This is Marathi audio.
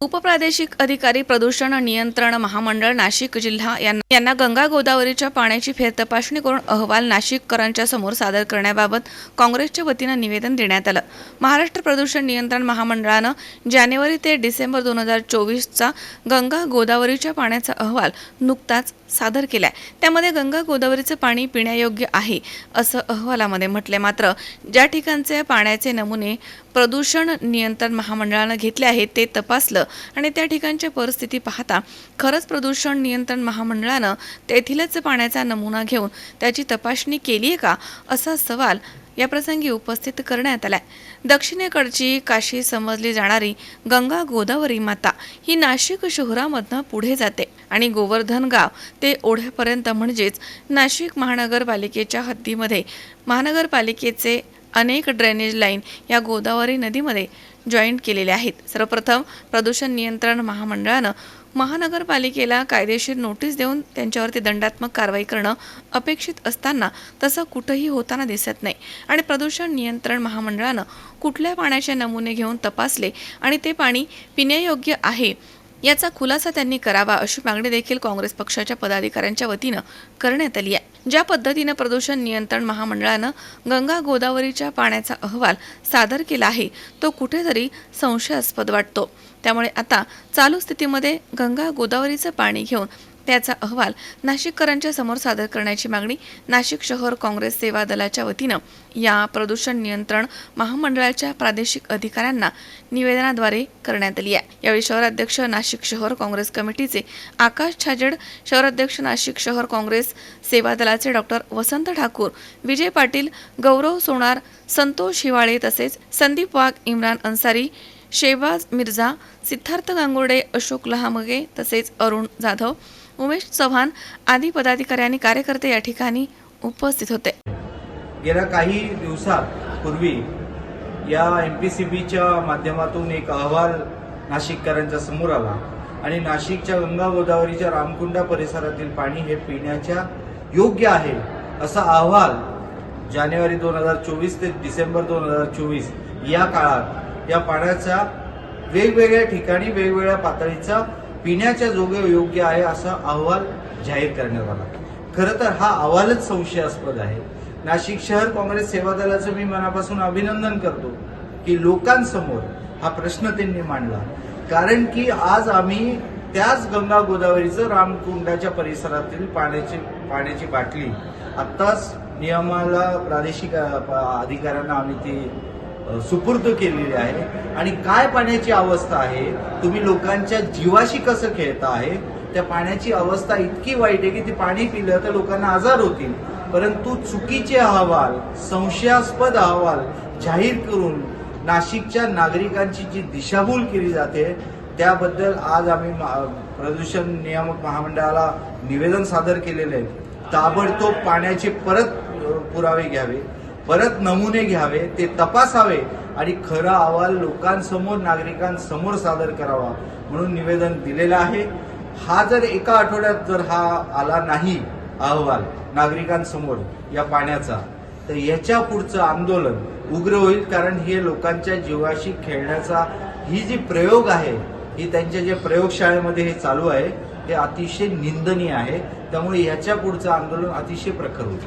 उपप्रादेशिक अधिकारी प्रदूषण नियंत्रण महामंडळ नाशिक जिल्हा यांना यांना गंगा गोदावरीच्या पाण्याची फेरतपासणी करून अहवाल नाशिककरांच्या समोर सादर करण्याबाबत काँग्रेसच्या वतीनं निवेदन देण्यात आलं. महाराष्ट्र प्रदूषण नियंत्रण महामंडळानं जानेवारी ते डिसेंबर दोन हजार चोवीसचा गंगा गोदावरीच्या पाण्याचा अहवाल नुकताच सादर केलाय. त्यामध्ये गंगा गोदावरीचं पाणी पिण्यायोग्य आहे असं अहवालामध्ये म्हटले मात्र ज्या ठिकाणचे पाण्याचे नमुने प्रदूषण नियंत्रण महामंडळानं घेतले आहेत ते तपासलं आणि त्या ठिकाणची परिस्थिती पाहता खरंच प्रदूषण नियंत्रण महामंडळानं तेथीलच पाण्याचा नमुना घेऊन त्याची तपासणी केली आहे का असा सवाल याप्रसंगी उपस्थित करण्यात आला दक्षिणेकडची काशी समजली जाणारी गंगा गोदावरी माता ही नाशिक शहरामधनं पुढे जाते आणि गोवर्धन गाव ते ओढ्यापर्यंत म्हणजेच नाशिक महानगरपालिकेच्या हद्दीमध्ये. महानगरपालिकेचे अनेक ड्रेनेज लाईन या गोदावरी नदीमध्ये जॉईंट केलेल्या आहेत. सर्वप्रथम प्रदूषण नियंत्रण महामंडळानं महानगरपालिकेला कायदेशीर नोटीस देऊन त्यांच्यावरती दंडात्मक कारवाई करणं अपेक्षित असताना तसं कुठंही होताना दिसत नाही. आणि प्रदूषण नियंत्रण महामंडळानं कुठल्या पाण्याचे नमुने घेऊन तपासले आणि ते पाणी पिण्यायोग्य आहे याचा खुलासा त्यांनी करावा अशी मागणी देखील काँग्रेस पक्षाच्या पदाधिकाऱ्यांच्या वतीनं करण्यात आली आहे. ज्या पद्धतीनं प्रदूषण नियंत्रण महामंडळानं गंगा गोदावरीच्या पाण्याचा अहवाल सादर केला आहे तो कुठेतरी संशयास्पद वाटतो. त्यामुळे आता चालू स्थितीमध्ये गंगा गोदावरीचं पाणी घेऊन त्याचा अहवाल नाशिककरांच्या समोर सादर करण्याची मागणी नाशिक शहर काँग्रेस सेवा दलाच्या वतीनं या प्रदूषण नियंत्रण महामंडळाच्या प्रादेशिक अधिकाऱ्यांना निवेदनाद्वारे करण्यात आली आहे. यावेळी शहराध्यक्ष नाशिक शहर काँग्रेस कमिटीचे आकाश छाजेड शहराध्यक्ष नाशिक शहर काँग्रेस सेवा दलाचे डॉक्टर वसंत ठाकूर विजय पाटील गौरव सोनार संतोष हिवाळे तसेच संदीप वाघ इम्रान अन्सारी शेबाज मिर्झा सिद्धार्थ गांगुर्डे अशोक लहामगे तसेच अरुण जाधव उमेश चव्हाण आदी पदाधिकारी आणि कार्यकर्ते या ठिकाणी उपस्थित होते. गेल्या काही दिवसापूर्वी या एम पी सी बीच्या माध्यमातून एक अहवाल नाशिककरांच्या समोर आला आणि नाशिकच्या गंगा गोदावरीच्या रामकुंडा परिसरातील पाणी हे पिण्याच्या योग्य आहे असा अहवाल जानेवारी दोन हजार चोवीस ते डिसेंबर दोन हजार चोवीस या काळात या पाण्याचा वेगवेगळ्या ठिकाणी वेगवेगळ्या पातळीचा पिण्याच्या जोगे योग्य आहे असा अहवाल जाहीर करण्यात आला. खरं तर हा अहवालच संशयास्पद आहे. नाशिक शहर काँग्रेस सेवा दलाचं मी मनापासून अभिनंदन करतो की लोकांसमोर हा प्रश्न त्यांनी मांडला. कारण की आज आम्ही त्याच गंगा गोदावरीचं रामकुंडाच्या परिसरातील पाण्याची पाण्याची बाटली आत्ताच नियमाला प्रादेशिक अधिकाऱ्यांना आम्ही ती सुपूर्द केलेली आहे. आणि काय पाण्याची अवस्था आहे? तुम्ही लोकांच्या जीवाशी कसं खेळता आहे? त्या पाण्याची अवस्था इतकी वाईट आहे की ती पाणी पिलं तर लोकांना आजार होतील. परंतु चुकीचे अहवाल संशयास्पद अहवाल जाहीर करून नाशिकच्या नागरिकांची जी दिशाभूल केली जाते त्याबद्दल आज आम्ही प्रदूषण नियामक महामंडळाला निवेदन सादर केलेले आहे. ताबडतोब पाण्याचे परत पुरावे घ्यावे. परत नमुने घ्यावे ते तपासावे आणि खरा अहवाल लोकांसमोर नागरिकांसमोर सादर करावा म्हणून निवेदन दिलेलं आहे. हा जर एका आठवड्यात जर हा आला नाही अहवाल नागरिकांसमोर या पाण्याचा तर याच्या पुढचं आंदोलन उग्र होईल कारण हे लोकांच्या जीवाशी खेळण्याचा ही जी प्रयोग आहे ही त्यांच्या जे प्रयोगशाळेमध्ये हे चालू आहे हे अतिशय निंदनीय आहे. त्यामुळे याच्या पुढचं आंदोलन अतिशय प्रखर होईल.